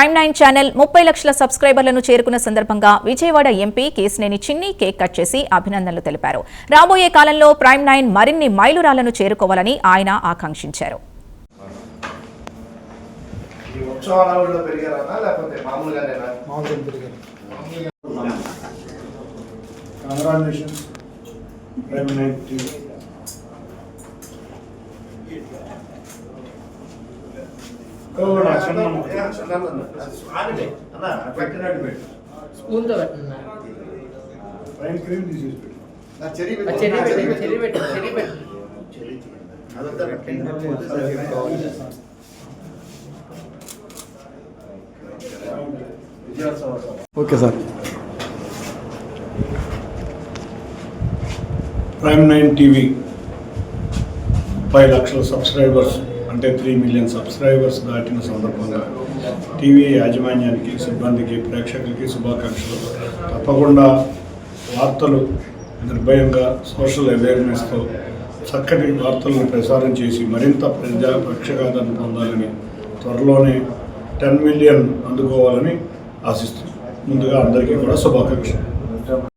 Prime nine channel ముప్పై లక్షల సబ్స్క్రైబర్లను చేరుకున్న సందర్భంగా విజయవాడ ఎంపీ కేసినేని చిన్ని కేక్ కట్ చేసి అభినందనలు తెలిపారు. రాబోయే కాలంలో ప్రైమ్ నైన్ మరిన్ని మైలురాళ్ళను చేరుకోవాలని ఆయన ఆకాంక్షించారు. ఈ చెరి తీయండి. అదంతా పెట్టండి. విజయోత్సవ సభ. Okay sir. Prime nine TV. Five లక్షల సబ్స్క్రైబర్స్. అంటే త్రీ మిలియన్ సబ్స్క్రైబర్స్ దాటిన సందర్భంగా టీవీ యాజమాన్యానికి సిబ్బందికి ప్రేక్షకులకి శుభాకాంక్షలు. తప్పకుండా వార్తలు నిర్భయంగా సోషల్ అవేర్నెస్తో చక్కటి వార్తలను ప్రసారం చేసి మరింత ప్రజా పక్షగాదరణ పొందాలని త్వరలోనే టెన్ మిలియన్ అందుకోవాలని ఆశిస్తున్నాను ముందుగా అందరికీ కూడా శుభాకాంక్షలు.